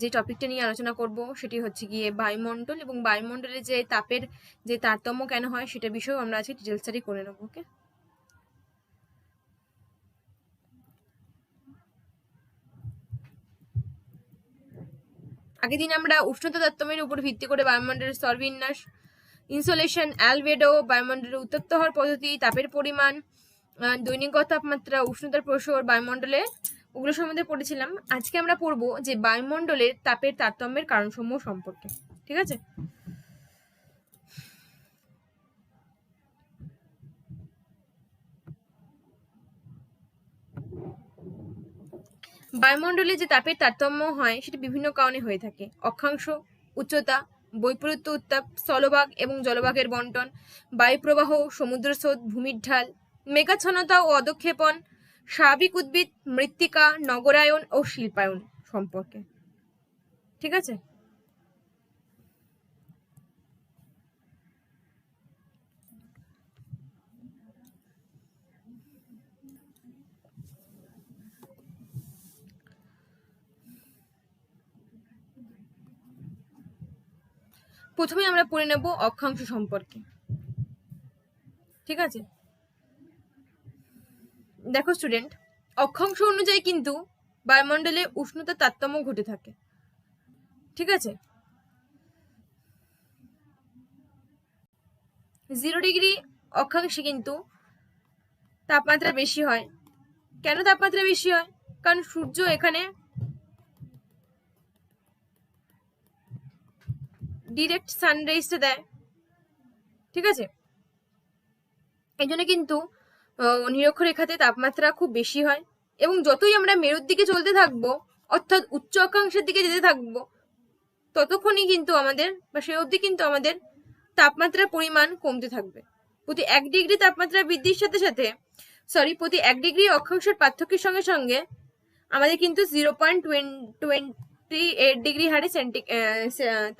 যে টপিকটা নিয়ে আলোচনা করব সেটি হচ্ছে গিয়ে বায়ুমণ্ডল এবং বায়ুমণ্ডলে যে তাপের যে তারতম্য কেন হয় সেটা বিষয়েও আমরা আজকে ডিটেল স্টাডি করে নেব ওকে আগের দিন আমরা উষ্ণতা তারতম্যের উপর ভিত্তি করে বায়ুমণ্ডলের স্তরবিন্যাস ইনসোলেশন অ্যালবেডো বায়ুমণ্ডলের উত্তপ্ত হওয়ার পদ্ধতি, তাপের পরিমাণ দৈনিক তাপমাত্রা, উষ্ণতার প্রসর, বায়ুমণ্ডলে ওগুলো সম্বন্ধে পড়েছিলাম। আজকে আমরা পড়ব যে বায়ুমণ্ডলের তাপের তারতম্যের কারণসমূহ সম্পর্কে, ঠিক আছে? বায়ুমণ্ডলে যে তাপের তারতম্য হয়, সেটি বিভিন্ন কারণে হয়ে থাকে। অক্ষাংশ উচ্চতা বৈপরীত্য উত্তাপ, স্থলভাগ এবং জলভাগের বন্টন, বায়ুপ্রবাহ সমুদ্র স্রোত ভূমির ঢাল, মেঘাচ্ছন্নতা ও অধক্ষেপণ স্বাভাবিক উদ্ভিদ, মৃত্তিকা, নগরায়ন ও শিল্পায়ন সম্পর্কে। ঠিক আছে? প্রথমে আমরা পড়ে নেব অক্ষাংশ সম্পর্কে। ঠিক আছে? দেখো স্টুডেন্ট অক্ষাংশ অনুযায়ী কিন্তু বায়ুমণ্ডলে উষ্ণতা তারতম্য ঘটে থাকে। ঠিক আছে? জিরো ডিগ্রি অক্ষাংশে কিন্তু তাপমাত্রা বেশি হয়। কেন তাপমাত্রা বেশি হয়? কারণ সূর্য এখানে ডিরেক্ট সানরাইজটা দেয়। ঠিক আছে? এই জন্য কিন্তু নিরক্ষরেখাতে তাপমাত্রা খুব বেশি হয়। এবং যতই আমরা মেরুর দিকে চলতে থাকব, অর্থাৎ উচ্চ অক্ষাংশের দিকে যেতে থাকব, ততক্ষণই কিন্তু আমাদের বা সে অবধি কিন্তু আমাদের তাপমাত্রার পরিমাণ কমতে থাকবে। প্রতি এক ডিগ্রি তাপমাত্রা বৃদ্ধির সাথে সাথে সরি প্রতি এক ডিগ্রি অক্ষাংশের পার্থক্যের সঙ্গে সঙ্গে আমাদের কিন্তু zero point twenty eight degree হারে সেন্টি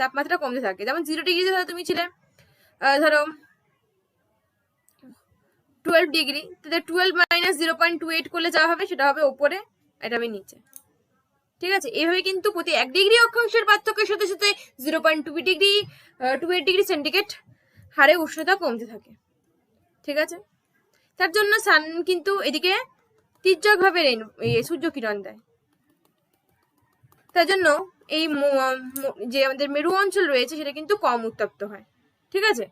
তাপমাত্রা কমতে থাকে। যেমন জিরো ডিগ্রিতে ধরো তুমি ছিলে ধরো টুয়েলভ ডিগ্রি তাহলে twelve minus zero point two eight করলে যা হবে, সেটা হবে ওপরে এটা হবে নিচে। ঠিক আছে? এভাবে কিন্তু প্রতি এক ডিগ্রি অক্ষাংশের পার্থক্যের সাথে সাথে zero point two degree two eight degree centigrade হারে উষ্ণতা কমতে থাকে। ঠিক আছে? তার জন্য সান কিন্তু এদিকে তির্যকভাবে সূর্য কিরণ দেয়। তার জন্য এই যে আমাদের মেরু অঞ্চল রয়েছে, সেটা কিন্তু কম উত্তপ্ত হয়। ঠিক আছে?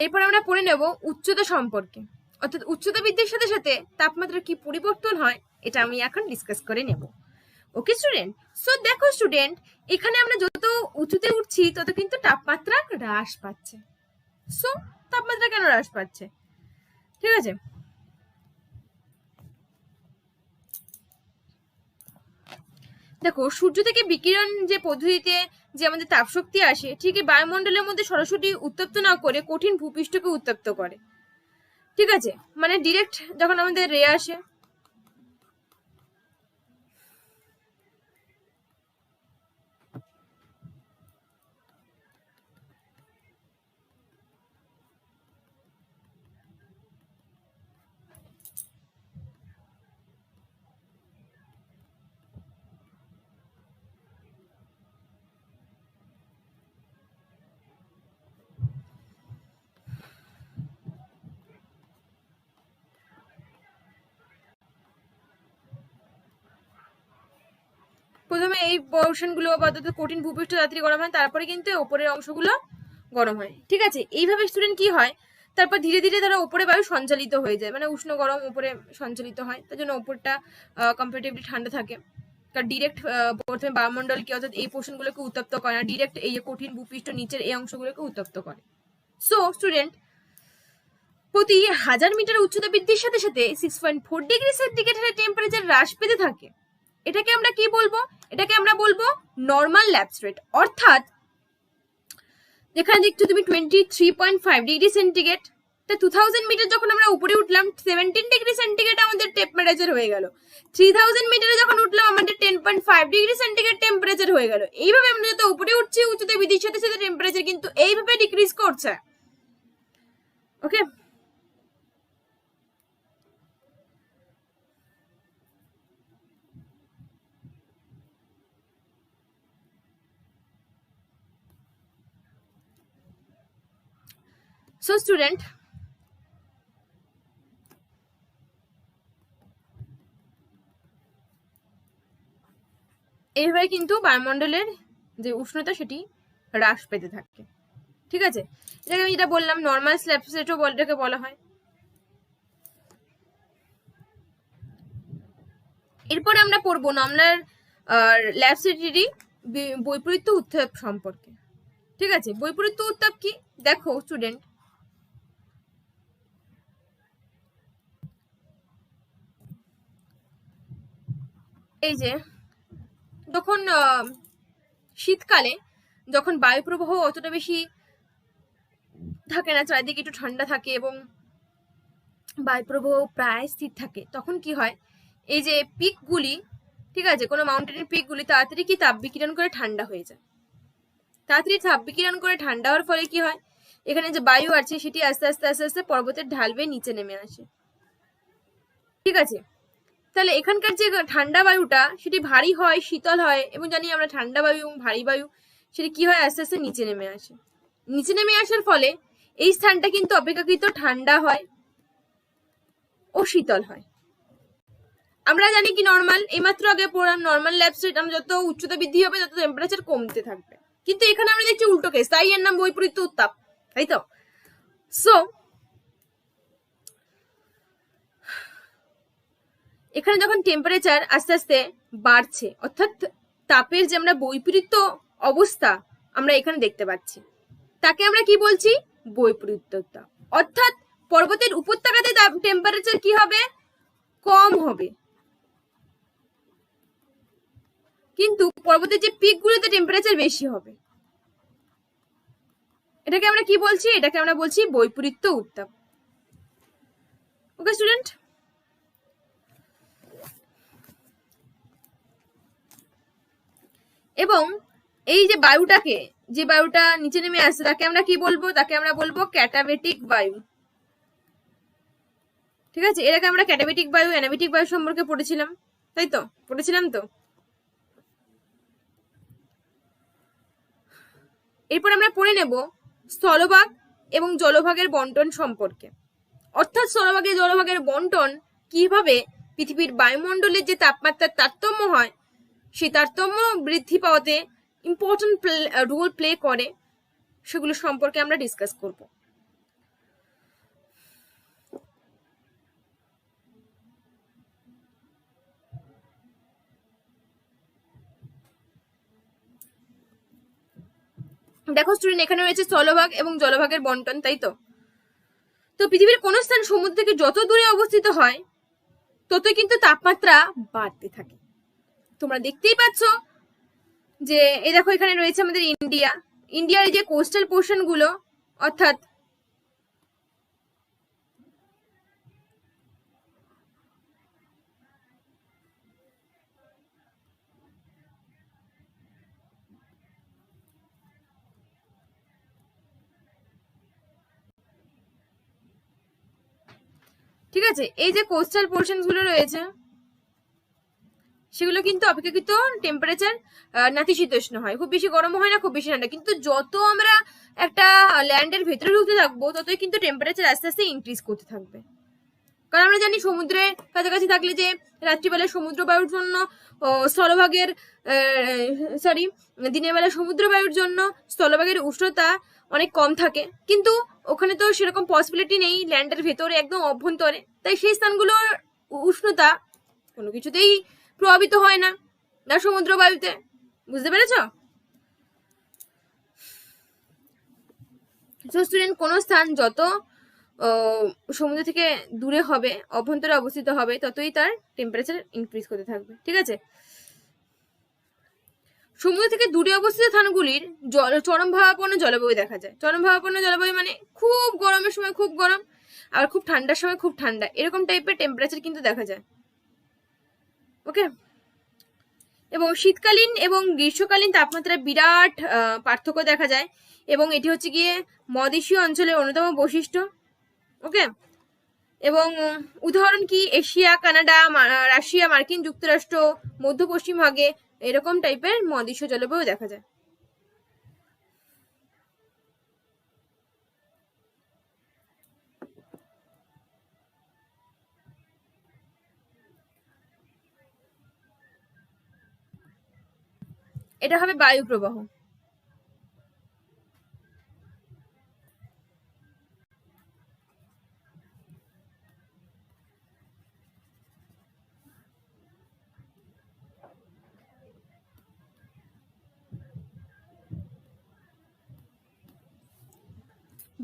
এরপর আমরা পড়ে নেব উচ্চতা সম্পর্কে। অর্থাৎ উচ্চতা বৃদ্ধির সাথে সাথে তাপমাত্রার কি পরিবর্তন হয়, এটা আমি এখন ডিসকাস করে নেব। ওকে স্টুডেন্ট সো দেখো স্টুডেন্ট এখানে আমরা যত উঁচুতে উঠছি, তত কিন্তু তাপমাত্রা হ্রাস পাচ্ছে। সো তাপমাত্রা কেন হ্রাস পাচ্ছে? ঠিক আছে? দেখো, সূর্য থেকে বিকিরণ যে পদ্ধতিতে যে আমাদের তাপশক্তি আসে, ঠিক বায়ুমণ্ডলের মধ্যে সরাসরি উত্তপ্ত না করে কঠিন ভূপৃষ্ঠকে উত্তপ্ত করে। ঠিক আছে? মানে ডিরেক্ট যখন আমাদের রে আসে প্রথমে এই পোর্শনগুলো বা অর্থাৎ কঠিন ভূপৃষ্ঠ যাত্রী গরম হয়, তারপরে কিন্তু ওপরের অংশগুলো গরম হয়। ঠিক আছে? এইভাবে স্টুডেন্ট কি হয়? তারপর ধীরে ধীরে তারা ওপরে বায়ু সঞ্চালিত হয়ে যায় মানে উষ্ণ গরম উপরে সঞ্চালিত হয়, তার জন্য ওপরটা কম্পারেটিভলি ঠান্ডা থাকে। কারণ ডিরেক্ট প্রথমে বায়ুমণ্ডলকে অর্থাৎ এই পোর্শনগুলোকে উত্তপ্ত করে না ডিরেক্ট এই যে কঠিন ভূপৃষ্ঠ নিচের এই অংশগুলোকে উত্তপ্ত করে। সো স্টুডেন্ট প্রতি হাজার মিটার উচ্চতা বৃদ্ধির সাথে সাথে সিক্স পয়েন্ট ফোর ডিগ্রি সেন্টিগ্রেডের টেম্পারেচার হ্রাস পেতে থাকে। এটাকে আমরা কি বলব? এটাকে আমরা বলব নর্মাল ল্যাপস রেট অর্থাৎ যেখানে দেখছ তুমি twenty three point five degree centigrade তা টু থাউজেন্ড মিটার যখন আমরা উপরে উঠলাম সেভেন্টিন ডিগ্রি সেন্টিগ্রেড আমাদের টেম্পারেচার হয়ে গেল। থ্রি থাউজেন্ড মিটারে যখন উঠলাম, আমাদের ten point five degree centigrade temperature হয়ে গেল। এইভাবে আমরা যত উপরে উঠছি, উচ্চতে বৃদ্ধির সাথে সাথে টেম্পারেচার কিন্তু এইভাবে ডিক্রিজ করছে। ওকে So student, এইভাবে কিন্তু বায়ুমণ্ডলের যে উষ্ণতা সেটি হ্রাস পেতে থাকে। ঠিক আছে? এটাকে আমি যেটা বললাম নর্মাল স্ল্যাব সেটও এটাকে বলা হয়। এরপরে আমরা পড়ব নর্মাল ল্যাব সেটিরই বৈপরীত্য উত্তাপ সম্পর্কে। ঠিক আছে? বৈপরীত্য উত্তাপ কি? দেখো স্টুডেন্ট এই যে যখন শীতকালে যখন বায়ু প্রবাহ অতটা বেশি থাকে না, চারিদিকে একটু ঠান্ডা থাকে এবং বায়ু প্রবাহ প্রায় স্থির থাকে, তখন কি হয়? এই যে পিকগুলি, ঠিক আছে, কোনো মাউন্টেনের পিকগুলি তাড়াতাড়ি কি তাপ বিকিরণ করে ঠান্ডা হয়ে যায়। তাড়াতাড়ি তাপ বিকিরণ করে ঠান্ডা হওয়ার ফলে কি হয়? এখানে যে বায়ু আছে, সেটি আস্তে আস্তে আস্তে আস্তে পর্বতের ঢাল বেয়ে নিচে নেমে আসে। ঠিক আছে তাহলে এখানকার যে ঠান্ডা বায়ুটা, সেটি ভারী হয়, শীতল হয়, এবং জানি আমরা ঠান্ডা বায়ু এবং ভারী বায়ু, সেটি কি হয়, আস্তে আস্তে নিচে নেমে আসে। নিচে নেমে আসার ফলে এই স্থানটা কিন্তু অপেক্ষাকৃত ঠান্ডা হয় ও শীতল হয়। আমরা জানি কি নর্মাল এইমাত্র আগে পড়লাম নর্মাল ল্যাব স্টেট আমরা যত উচ্চতা বৃদ্ধি হবে, তত টেম্পারেচার কমতে থাকবে। কিন্তু এখানে আমরা দেখছি উল্টো কেস তাই এর নাম বৈপরীত্য উত্তাপ তাই তো? সো এখানে যখন টেম্পারেচার আস্তে আস্তে বাড়ছে, অর্থাৎ তাপের যে আমরা বৈপরীত্য অবস্থা আমরা এখানে দেখতে পাচ্ছি, তাকে আমরা কি বলছি? বৈপরীত্যতা অর্থাৎ পর্বতের উপত্যকাতে টেম্পারেচার কি হবে? কম হবে। কিন্তু পর্বতের যে পিকগুলোতে টেম্পারেচার বেশি হবে, এটাকে আমরা কি বলছি? এটাকে আমরা বলছি বৈপরীত্য উত্তাপ। ওকে স্টুডেন্ট এবং এই যে বায়ুটাকে, যে বায়ুটা নিচে নেমে আসছে, তাকে আমরা কি বলব? তাকে আমরা বলব ক্যাটাবেটিক বায়ু। ঠিক আছে? এর আগে আমরা ক্যাটাবেটিক বায়ু, অ্যানাবেটিক বায়ু সম্পর্কে পড়েছিলাম। তাই তো? পড়েছিলাম তো? এরপর আমরা পড়ে নেব স্থলভাগ এবং জলভাগের বন্টন সম্পর্কে। অর্থাৎ স্থলভাগে জলভাগের বন্টন কীভাবে পৃথিবীর বায়ুমণ্ডলের যে তাপমাত্রার তারতম্য হয় সেই তারতম্য বৃদ্ধি পাওয়াতে ইম্পর্টেন্ট রোল প্লে করে, সেগুলো সম্পর্কে আমরা ডিসকাস করব। দেখো স্টুডেন্ট এখানে রয়েছে স্থলভাগ এবং জলভাগের বন্টন, তাই তো? তো পৃথিবীর কোন স্থান সমুদ্র থেকে যত দূরে অবস্থিত হয়, ততই কিন্তু তাপমাত্রা বাড়তে থাকে। তোমরা দেখতেই পাচ্ছ যে, এই দেখো এখানে রয়েছে আমাদের ইন্ডিয়া। ইন্ডিয়ার এই যে কোস্টাল পোর্শনগুলো, অর্থাৎ ঠিক আছে? এই যে কোস্টাল পোর্শনগুলো রয়েছে সেগুলো কিন্তু অপেক্ষাকৃত টেম্পারেচার নাতিশীতোষ্ণ হয়। খুব বেশি গরম হয় না, খুব বেশি ঠান্ডা। কিন্তু যত আমরা একটা ল্যান্ডের ভেতরে ঢুকতে থাকব, ততই কিন্তু টেম্পারেচার আস্তে আস্তে ইনক্রিজ করতে থাকবে। কারণ আমরা জানি সমুদ্রের কাছাকাছি থাকলে যে রাত্রিবেলা সমুদ্র বায়ুর জন্য স্থলভাগের সরি দিনের বেলা সমুদ্র বায়ুর জন্য স্থলভাগের উষ্ণতা অনেক কম থাকে। কিন্তু ওখানে তো সেরকম পসিবিলিটি নেই ল্যান্ডের ভেতরে একদম অভ্যন্তরে। তাই সেই স্থানগুলোর উষ্ণতা কোনো কিছুতেই প্রভাবিত হয় না না সমুদ্র বায়ুতে। বুঝতে পেরেছ? স্টুডেন্ট কোন স্থান যত সমুদ্র থেকে দূরে হবে, অভ্যন্তরে অবস্থিত হবে, ততই তার টেম্পারেচার ইনক্রিজ করতে থাকবে, ঠিক আছে? সমুদ্র থেকে দূরে অবস্থিত স্থানগুলির জল, চরম ভাবাপন্ন জলবায়ু দেখা যায়। চরম ভাবাপন্ন জলবায়ু মানে খুব গরমের সময় খুব গরম, আর খুব ঠান্ডার সময় খুব ঠান্ডা, এরকম টাইপের টেম্পারেচার কিন্তু দেখা যায়। ওকে? এবং শীতকালীন এবং গ্রীষ্মকালীন তাপমাত্রায় বিরাট পার্থক্য দেখা যায়। এবং এটি হচ্ছে গিয়ে মদেশীয় অঞ্চলের অন্যতম বৈশিষ্ট্য। ওকে? এবং উদাহরণ কি? এশিয়া, কানাডা রাশিয়া, মার্কিন যুক্তরাষ্ট্র, মধ্য পশ্চিম ভাগে এরকম টাইপের মদেশীয় জলবায়ু দেখা যায়। এটা হবে বায়ু প্রবাহ।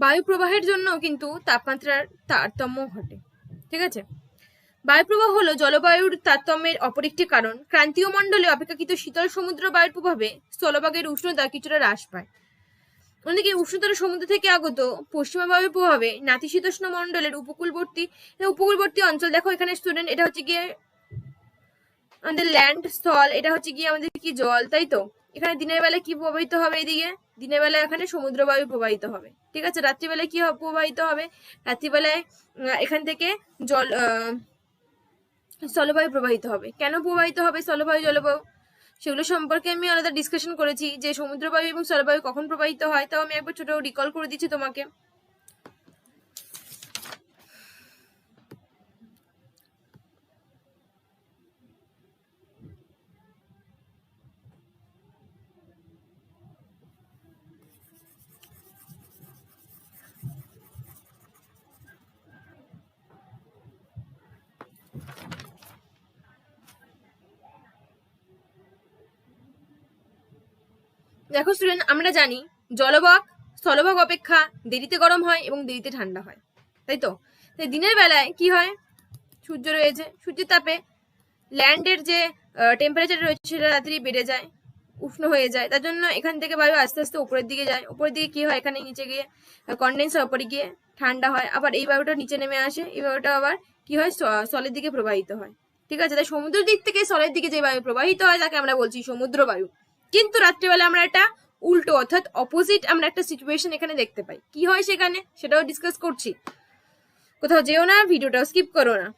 বায়ু প্রবাহের জন্য কিন্তু তাপমাত্রার তারতম্য ঘটে। ঠিক আছে? বায়ুপ্রবাহ হলো জলবায়ুর তারতম্যের অপর একটি কারণ। ক্রান্তীয় মণ্ডলে অপেক্ষাকৃত শীতল সমুদ্র বায়ুর প্রভাবে স্থলভাগের উষ্ণতা কিছুটা হ্রাস পায়। অন্যদিকে উষ্ণতর সমুদ্র থেকে আগত পশ্চিমা বায়ুর প্রভাবে নাতিশীতোষ্ণ মণ্ডলের উপকূলবর্তী উপকূলবর্তী অঞ্চল, দেখো এখানে স্টুডেন্ট এটা হচ্ছে গিয়ে আমাদের ল্যান্ড স্থল, এটা হচ্ছে গিয়ে আমাদের কি জল, তাই তো? এখানে দিনের বেলা কি প্রবাহিত হবে এদিকে? দিনের বেলা এখানে সমুদ্র বায়ু প্রবাহিত হবে। ঠিক আছে? রাত্রিবেলায় কি প্রবাহিত হবে? রাত্রিবেলায় এখান থেকে জল স্থলবায়ু প্রবাহিত হবে। কেন প্রবাহিত হবে স্থলবায়ু, জলবায়ু? সেগুলো সম্পর্কে আমি আলাদা ডিসকাশন করেছি যে সমুদ্রবায়ু এবং স্থলবায়ু কখন প্রবাহিত হয়, তাও আমি একবার ছোটো রিকল করে দিচ্ছি তোমাকে। দেখো স্টুডেন্ট আমরা জানি জলভাগ স্থলভাগ অপেক্ষা দেরিতে গরম হয় এবং দেরিতে ঠান্ডা হয়, তাই তো? তাই দিনের বেলায় কি হয়? সূর্য রয়েছে, সূর্যের তাপে ল্যান্ডের যে টেম্পারেচার রয়েছে সেটা তাড়াতাড়ি বেড়ে যায়, উষ্ণ হয়ে যায়, তার জন্য এখান থেকে বায়ু আস্তে আস্তে উপরের দিকে যায়, উপরের দিকে কি হয়? এখানে নিচে গিয়ে কন্ডেন্স উপরে গিয়ে ঠান্ডা হয়, আবার এই বায়ুটা নিচে নেমে আসে, এই বায়ুটা আবার কি হয়? স- স্থলের দিকে প্রবাহিত হয়, ঠিক আছে? তাই সমুদ্রের দিক থেকে স্থলের দিকে যে বায়ু প্রবাহিত হয়, তাকে আমরা বলছি সমুদ্র বায়ু। কিন্তু রাত্রিবেলা আমরা একটা উল্টো, অর্থাৎ অপোজিট আমরা একটা সিচুয়েশন এখানে দেখতে পাই। কি হয় সেখানে? সেটাও ডিসকাস করছি। কোথাও যেও না, ভিডিওটাও স্কিপ করো না।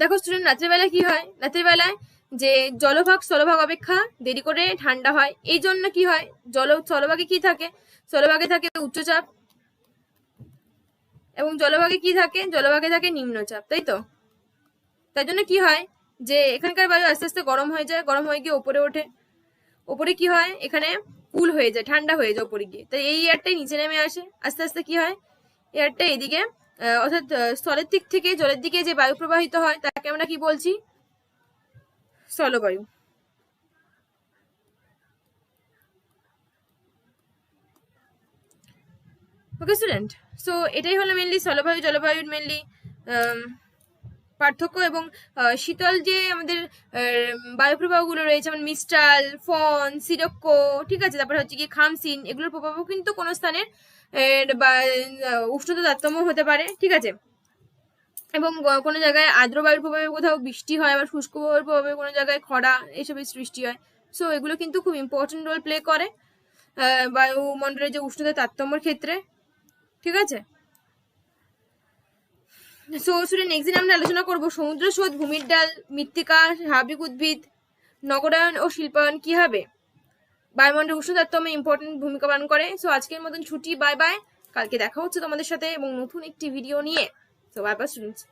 দেখো স্টুডেন্ট রাত্রেবেলা কি হয়? রাত্রিবেলায় যে জলভাগ, স্থলভাগ অপেক্ষা দেরি করে ঠান্ডা হয়। এই জন্য কি হয়? জল, স্থলভাগে কি থাকে? স্থলভাগে থাকে উচ্চচাপ এবং জলভাগে কি থাকে? জলভাগে থাকে নিম্নচাপ, তাই তো? তাই জন্য কি হয় যে এখানকার বায়ু আস্তে আস্তে গরম হয়ে যায়, গরম হয়ে গিয়ে ওপরে ওঠে। ওপরে কি হয়? এখানে কুল হয়ে যায়, ঠান্ডা হয়ে যায় ওপরে গিয়ে। তাই এই এয়ারটাই নিচে নেমে আসে। আস্তে আস্তে কি হয়? এয়ারটা এদিকে অর্থাৎ স্থলের দিক থেকে জলের দিকে যে বায়ু প্রবাহিত হয়, তাকে আমরা কি বলছি? স্থলবায়ু ওকে স্টুডেন্ট সো এটাই হলো মেনলি স্থলবায়ু জলবায়ুর মেনলি পার্থক্য এবং শীতল যে আমাদের আহ, বায়ু প্রবাহগুলো রয়েছে যেমন মিস্টাল ফন সিরক্কো ঠিক আছে? তারপরে হচ্ছে কি খামসিন এগুলোর প্রভাবও কিন্তু কোনো স্থানের বা উষ্ণতা তারতম্য হতে পারে ঠিক আছে? এবং কোনো জায়গায় আর্দ্র বায়ুর প্রভাবে কোথাও বৃষ্টি হয়, আবার শুষ্ক বায়ুর প্রভাবে কোনো জায়গায় খরা এসবের সৃষ্টি হয়। সো এগুলো কিন্তু খুব ইম্পর্টেন্ট রোল প্লে করে বায়ুমণ্ডলের যে উষ্ণতা তারতম্যর ক্ষেত্রে। ঠিক আছে? সো স্টুডেন্ট নেক্সট দিন আমরা আলোচনা করব সমুদ্র স্রোত, ভূমির ডাল, মৃত্তিকা, স্বাভাবিক উদ্ভিদ, নগরায়ন ও শিল্পায়ন কি হবে বায়ুমণ্ডল উষ্ণ তারতম্যে ইম্পর্টেন্ট ভূমিকা পালন করে। সো আজকের মতন ছুটি বাই বাই কালকে দেখা হচ্ছে তোমাদের সাথে এবং নতুন একটি ভিডিও নিয়ে। So bye bye students